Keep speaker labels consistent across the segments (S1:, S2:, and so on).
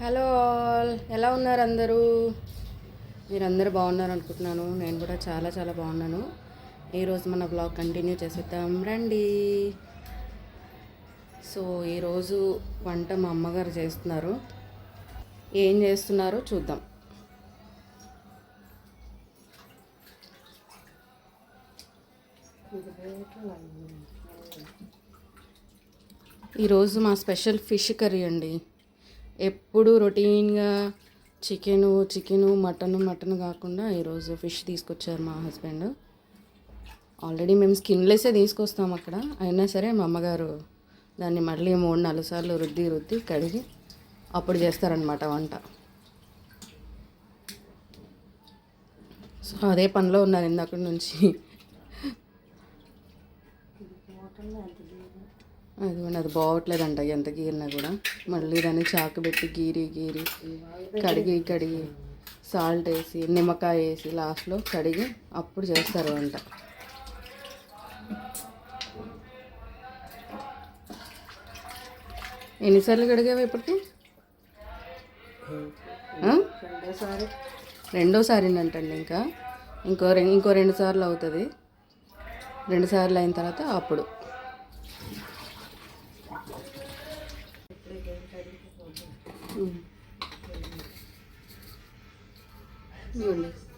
S1: Hello all. ఎలా ఉన్నారు అందరూ? మీరందరూ బాగున్నారు అనుకుంటున్నాను. నేను కూడా చాలా చాలా బాగున్నాను. ఈరోజు మన బ్లాగ్ కంటిన్యూ చేసేద్దాం. రండి. సో ఈరోజు వంట మా అమ్మగారు చేస్తున్నారు. ఏం చేస్తున్నారో చూద్దాం. ఈరోజు మా స్పెషల్ ఫిష్ కర్రీ అండి. ఎప్పుడు రొటీన్గా చికెను చికెను మటను మటన్ కాకుండా ఈరోజు ఫిష్ తీసుకొచ్చారు మా హస్బెండ్. ఆల్రెడీ మేము స్కిన్లెస్సే తీసుకొస్తాం అక్కడ. అయినా సరే మా అమ్మగారు దాన్ని మళ్ళీ మూడు నాలుగు సార్లు రుద్ది రుద్ది కడిగి అప్పుడు చేస్తారనమాట వంట. సో అదే పనిలో ఉన్నారు ఇందాక నుంచి. అది అది బాగోట్లేదంట ఎంత గీరినా కూడా. మళ్ళీ దాన్ని చాకు పెట్టి గీరి గీరి కడిగి కడిగి సాల్ట్ వేసి నిమ్మకాయ వేసి లాస్ట్లో కడిగి అప్పుడు చేస్తారు వంట ఎన్నిసార్లు కడిగావు ఇప్పటికి? ఆ? రెండోసారి అంటండి ఇంకా ఇంకో ఇంకో రెండు సార్లు అవుతుంది. రెండు సార్లు అయిన తర్వాత అప్పుడు.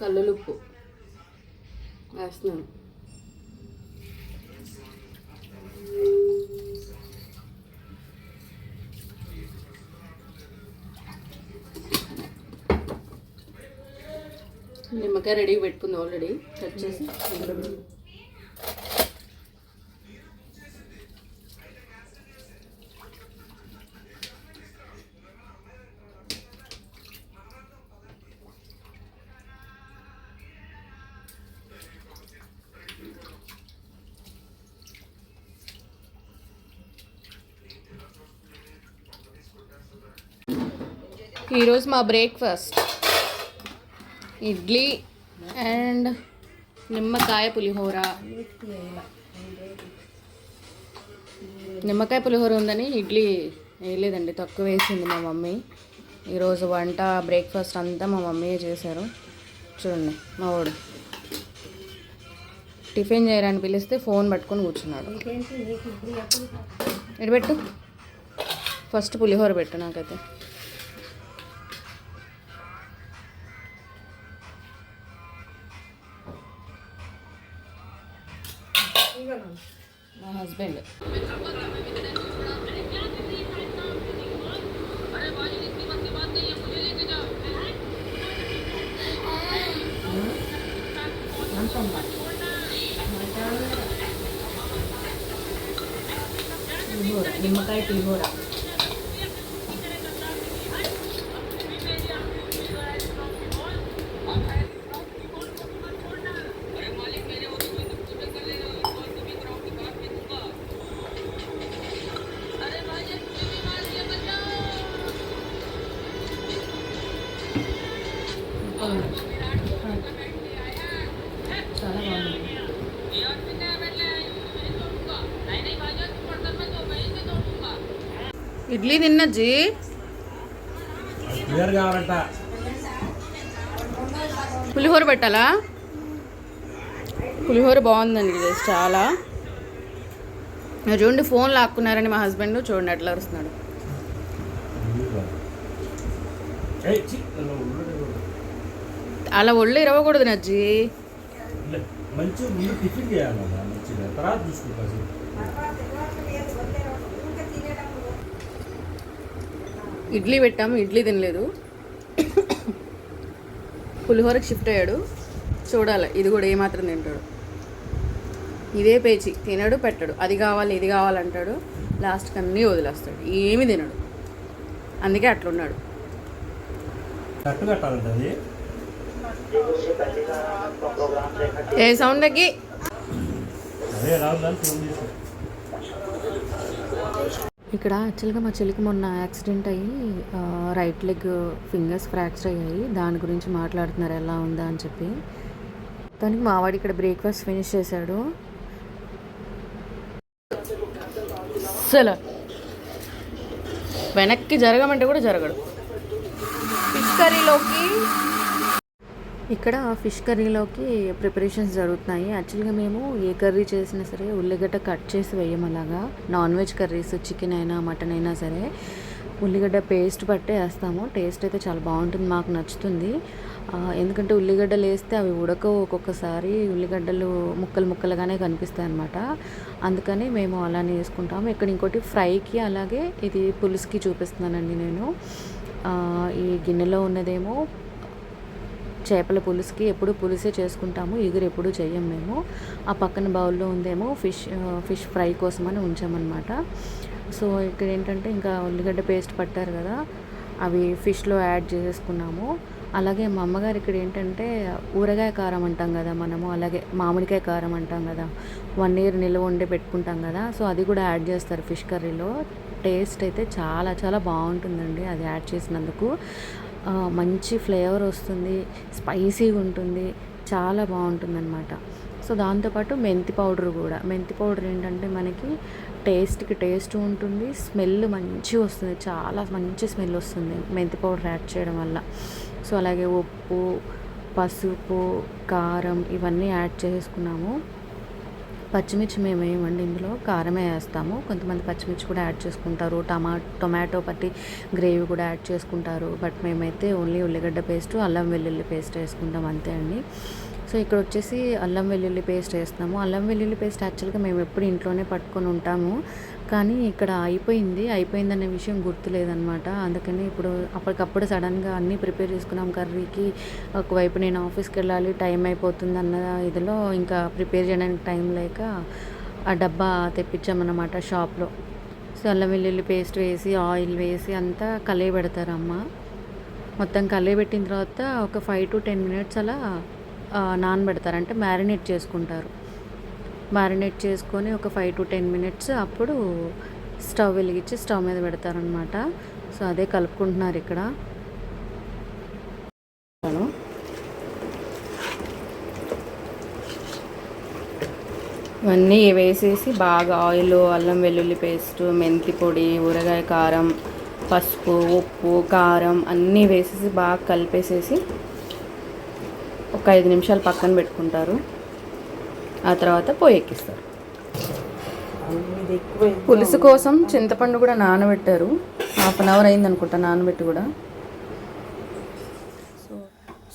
S1: కళ్ళలుప్పు. వేస్తున్నాను. నిమ్మకాయ రెడీ పెట్టుకుంది ఆల్రెడీ. కట్ చేసి. ఈరోజు మా బ్రేక్ఫాస్ట్. ఇడ్లీ అండ్ నిమ్మకాయ పులిహోర. నిమ్మకాయ పులిహోర ఉందని ఇడ్లీ వేయలేదండి తక్కువ వేసింది మా మమ్మీ. ఈరోజు వంట బ్రేక్ఫాస్ట్ అంతా మా మమ్మీయే చేశారు. చూడండి మా వాడు టిఫిన్ చేయడానికి పిలిస్తే ఫోన్ పట్టుకొని కూర్చున్నాడు. పెట్టు. ఫస్ట్ పులిహోర పెట్టు నాకైతే. మా హస్బెండ్ పులిహోర నిమ్మకాయ పులిహోర చాలా ఇడ్లీ తిన్నజ్జి. పులిహోర పెట్టాలా? పులిహోర బాగుందండి ఇది చాలా. చూడండి ఫోన్ లాక్కున్నారని మా హస్బెండ్ చూడండి
S2: నన్ను ఉల్లుడు.
S1: అలా ఒళ్ళు ఇరవకూడదు నజ్జి.
S2: టిఫిన్ మంచిగా. తర్వాత
S1: ఇడ్లీ పెట్టాము ఇడ్లీ తినలేదు. పులిహోరకి షిఫ్ట్ అయ్యాడు. చూడాలి ఇది కూడా ఏమాత్రం తింటాడు. ఇదే పేచి తినడు పెట్టడు. అది కావాలి ఇది కావాలంటాడు లాస్ట్కి అన్నీ వదిలేస్తాడు. ఏమి తినడు. అందుకే అట్లున్నాడు. ఏ సౌండ్ తగ్గి
S2: అదే ఎలా ఉందని ఫోన్ చేసి
S1: ఇక్కడ యాక్చువల్గా మా చెల్లికి మొన్న యాక్సిడెంట్ అయ్యి రైట్ లెగ్ ఫింగర్స్ ఫ్రాక్చర్ అయ్యాయి. దాని గురించి మాట్లాడుతున్నారు ఎలా ఉందా అని చెప్పి. దానికి మావాడు ఇక్కడ బ్రేక్ఫాస్ట్ ఫినిష్ చేశాడు. అసలు వెనక్కి జరగమంటే కూడా జరగడు.
S3: ఫిష్ కర్రీలోకి ఇక్కడ ఫిష్ కర్రీలోకి ప్రిపరేషన్స్ జరుగుతున్నాయి. యాక్చువల్గా మేము ఏ కర్రీ చేసినా సరే ఉల్లిగడ్డ కట్ చేసి వేయం అలాగా. నాన్ వెజ్ కర్రీస్ చికెన్ అయినా మటన్ అయినా సరే ఉల్లిగడ్డ పేస్ట్ పట్టే వేస్తాము. టేస్ట్ అయితే చాలా బాగుంటుంది మాకు నచ్చుతుంది. ఎందుకంటే ఉల్లిగడ్డలు వేస్తే అవి ఉడకవు. ఒక్కొక్కసారి ఉల్లిగడ్డలు ముక్కలు ముక్కలుగానే కనిపిస్తాయి అన్నమాట. అందుకని మేము అలానే వేసుకుంటాము. ఇక్కడ ఇంకోటి ఫ్రైకి అలాగే ఇది పులుసుకి చూపిస్తున్నానండి నేను. ఈ గిన్నెలో ఉన్నదేమో చేపల పులుసుకి ఎప్పుడు పులుసే చేసుకుంటాము ఎగురు ఎప్పుడు చేయం మేము. ఆ పక్కన బౌల్లో ఉందేమో ఫిష్ ఫిష్ ఫ్రై కోసమని ఉంచామన్నమాట. సో ఇక్కడ ఏంటంటే ఇంకా ఉల్లిగడ్డ పేస్ట్ పట్టారు కదా అవి ఫిష్లో యాడ్ చేసేసుకున్నాము. అలాగే మా అమ్మగారు ఇక్కడ ఏంటంటే ఊరగాయ కారం అంటాం కదా మనము అలాగే మామిడికాయ కారం అంటాం కదా వన్ ఇయర్ నిల్వ ఉండి పెట్టుకుంటాం కదా సో అది కూడా యాడ్ చేస్తారు ఫిష్ కర్రీలో. టేస్ట్ అయితే చాలా చాలా బాగుంటుందండి అది యాడ్ చేసినందుకు. మంచి ఫ్లేవర్ వస్తుంది స్పైసీగా ఉంటుంది చాలా బాగుంటుందన్నమాట. సో దాంతోపాటు మెంతి పౌడర్ కూడా. మెంతి పౌడర్ ఏంటంటే మనకి టేస్ట్కి టేస్ట్ ఉంటుంది స్మెల్ మంచి వస్తుంది చాలా మంచి స్మెల్ వస్తుంది మెంతి పౌడర్ యాడ్ చేయడం వల్ల. సో అలాగే ఉప్పు పసుపు కారం ఇవన్నీ యాడ్ చేసుకున్నాము. పచ్చిమిర్చి మేము వేయమండి ఇందులో? కారమే వేస్తాము. కొంతమంది పచ్చిమిర్చి కూడా యాడ్ చేసుకుంటారు. టమా టొమాటో పట్టి గ్రేవీ కూడా యాడ్ చేసుకుంటారు. బట్ మేమైతే ఓన్లీ ఉల్లిగడ్డ పేస్ట్ అల్లం వెల్లుల్లి పేస్ట్ వేసుకుంటాం అంతే అండి. సో ఇక్కడ వచ్చేసి అల్లం వెల్లుల్లి పేస్ట్ వేస్తాము అల్లం వెల్లుల్లి పేస్ట్ యాక్చువల్గా మేము ఎప్పుడు ఇంట్లోనే పట్టుకొని ఉంటాము. కానీ ఇక్కడ అయిపోయింది. అయిపోయిందనే విషయం గుర్తులేదనమాట అందుకని ఇప్పుడు అప్పటికప్పుడు సడన్గా అన్నీ ప్రిపేర్ చేసుకున్నాం. కర్రీకి ఒకవైపు నేను ఆఫీస్కి వెళ్ళాలి టైం అయిపోతుంది అన్న ఇదిలో ఇంకా ప్రిపేర్ చేయడానికి టైం లేక ఆ డబ్బా తెప్పించామన్నమాట షాప్లో. సో అల్లం వెల్లుల్లి పేస్ట్ వేసి ఆయిల్ వేసి అంతా కలయి పెడతారమ్మ. మొత్తం కలయి పెట్టిన తర్వాత ఒక ఫైవ్ టు టెన్ మినిట్స్ అలా నానబెడతారు. అంటే మ్యారినేట్ చేసుకుంటారు. మ్యారినేట్ చేసుకొని ఒక ఫైవ్ టు టెన్ మినిట్స్ అప్పుడు స్టవ్ వెలిగించి స్టవ్ మీద పెడతారనమాట సో అదే కలుపుకుంటున్నారు ఇక్కడ. ఇవన్నీ వేసేసి బాగా ఆయిల్ అల్లం వెల్లుల్లి పేస్ట్ మెంతి పొడి ఊరగాయ కారం పసుపు ఉప్పు కారం అన్నీ వేసేసి బాగా కలిపేసేసి ఒక ఐదు నిమిషాలు పక్కన పెట్టుకుంటారు. ఆ తర్వాత పొయ్యి ఎక్కిస్తారు పులుసు కోసం చింతపండు కూడా నానబెట్టారు. హాఫ్ అన్ అవర్ అయింది అనుకుంటా నానబెట్టి కూడా.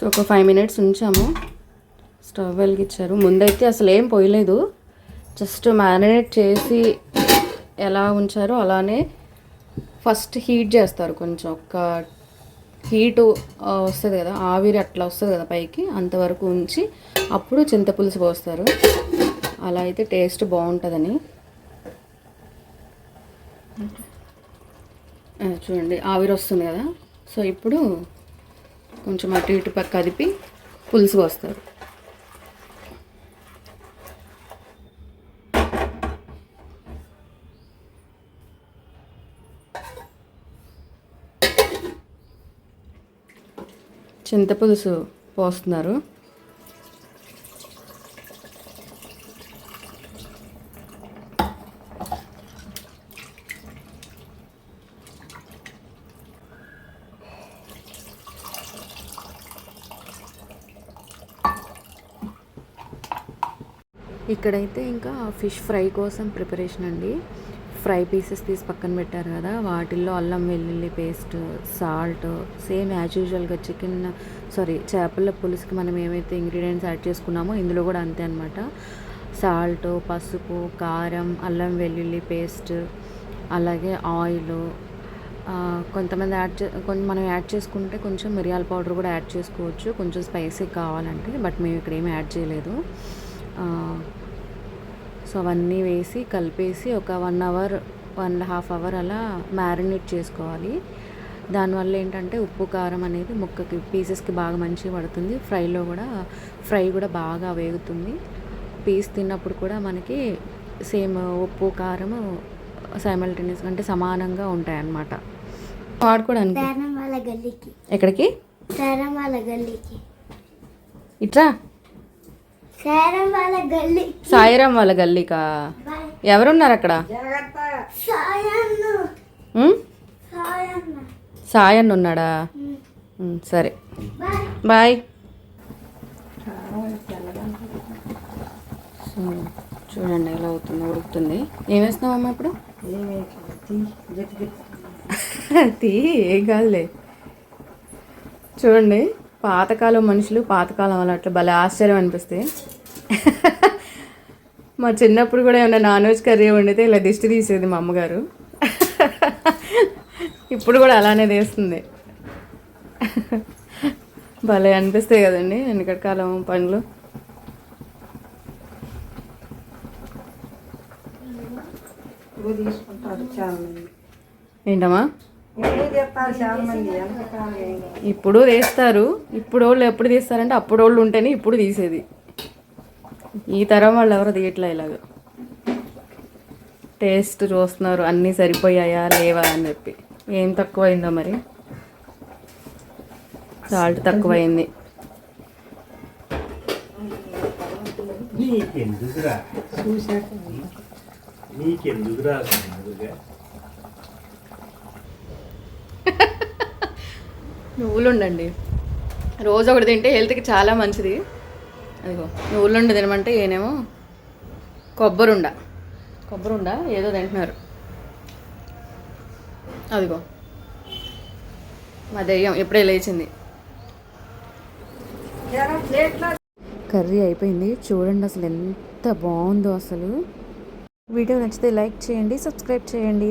S3: సో ఒక ఫైవ్ మినిట్స్ ఉంచాము. స్టవ్ వెలిగించారు. ముందైతే అసలు ఏం పోయలేదు. జస్ట్ మ్యారినేట్ చేసి ఎలా ఉంచారో అలానే ఫస్ట్ హీట్ చేస్తారు కొంచెం. ఒక హీటు వస్తుంది కదా ఆవిరి అట్లా వస్తుంది కదా పైకి అంతవరకు ఉంచి అప్పుడు చింతపులుసు పోస్తారు. అలా అయితే టేస్ట్ బాగుంటుందని. చూడండి ఆవిరి వస్తుంది కదా. సో ఇప్పుడు కొంచెం అటు ఇటు పక్క కదిపి పులుసు పోస్తారు. చింతపులుసు పోస్తున్నారు. ఇక్కడైతే ఇంకా ఫిష్ ఫ్రై కోసం ప్రిపరేషన్ అండి. ఫ్రై పీసెస్ తీసి పక్కన పెట్టారు కదా వాటిల్లో అల్లం వెల్లుల్లి పేస్ట్ సాల్ట్ సేమ్ యాజ్ యూజువల్గా చికెన్ సారీ చేపల పులుసుకి మనం ఏమైతే ఇంగ్రీడియంట్స్ యాడ్ చేసుకున్నామో ఇందులో కూడా అంతే అనమాట సాల్ట్ పసుపు కారం అల్లం వెల్లుల్లి పేస్ట్ అలాగే ఆయిల్ కొంతమంది యాడ్ చే కొంచెం మనం యాడ్ చేసుకుంటే కొంచెం మిరియాల పౌడర్ కూడా యాడ్ చేసుకోవచ్చు. కొంచెం స్పైసీ కావాలంటే బట్ మేము ఇక్కడ ఏమి యాడ్ చేయలేదు. సో అవన్నీ వేసి కలిపేసి ఒక one hour one and half hour అలా మ్యారినేట్ చేసుకోవాలి. దానివల్ల ఏంటంటే ఉప్పు కారం అనేది ముక్కకి పీసెస్కి బాగా మంచిగా పడుతుంది. ఫ్రైలో కూడా ఫ్రై కూడా బాగా వేగుతుంది. పీస్ తిన్నప్పుడు కూడా మనకి సేమ్ ఉప్పు కారం సైమల్టేనియస్ అంటే సమానంగా ఉంటాయి అన్నమాట వాడుకోవడానికి ఎక్కడికి?
S4: తరం తరం వాళ్ళ గల్లీ.
S3: సాయిరాం వాళ్ళ గల్లీకా? ఎవరున్నారు అక్కడ?
S4: సాయన్న. సాయన్న.
S3: ఉన్నాడా?
S1: సరే. బాయ్. చూడండి ఎలా అవుతుందో ఉడుకుతుంది. ఏం వేస్తున్నావమ్మా ఇప్పుడు? తీ ఏం కాదులే. చూడండి. పాతకాలం మనుషులు పాతకాలం అలవాట్లు భలే ఆశ్చర్యం అనిపిస్తాయి మా చిన్నప్పుడు కూడా ఏమైనా నాన్ వెజ్ కర్రీ వండితే ఇలా దిష్టి తీసేది మా అమ్మగారు. ఇప్పుడు కూడా అలానే తీస్తుంది. భలే అనిపిస్తాయి కదండి వెనకటి కాలం
S5: మంది
S1: ఏంటమ్మా?
S5: ఇప్పుడు
S1: తీస్తారు ఇప్పుడు వాళ్ళు ఎప్పుడు తీస్తారంటే అప్పుడు వాళ్ళు ఉంటేనే ఇప్పుడు తీసేది. ఈ తరం వాళ్ళు ఎవరు తీయట్లే ఇలాగ. టేస్ట్ చూస్తున్నారు అన్నీ సరిపోయాయా లేవా అని చెప్పి. ఏం తక్కువైందో మరి? సాల్ట్ తక్కువైంది.
S2: నీకెందుకురా? నీకెందుకురా? నువ్వులుండండి.
S1: నువ్వులు ఉండండి రోజు ఒకటి తింటే హెల్త్కి చాలా మంచిది. అదిగో నువ్వులు ఉండి తినమంటే ఏనేమో కొబ్బరుండ. కొబ్బరుండ ఏదో తింటున్నారు. అదిగో మా దెయ్యం ఎప్పుడే లేచింది. కర్రీ అయిపోయింది. చూడండి అసలు ఎంత బాగుందో అసలు. వీడియో నచ్చితే లైక్ చేయండి సబ్స్క్రైబ్ చేయండి.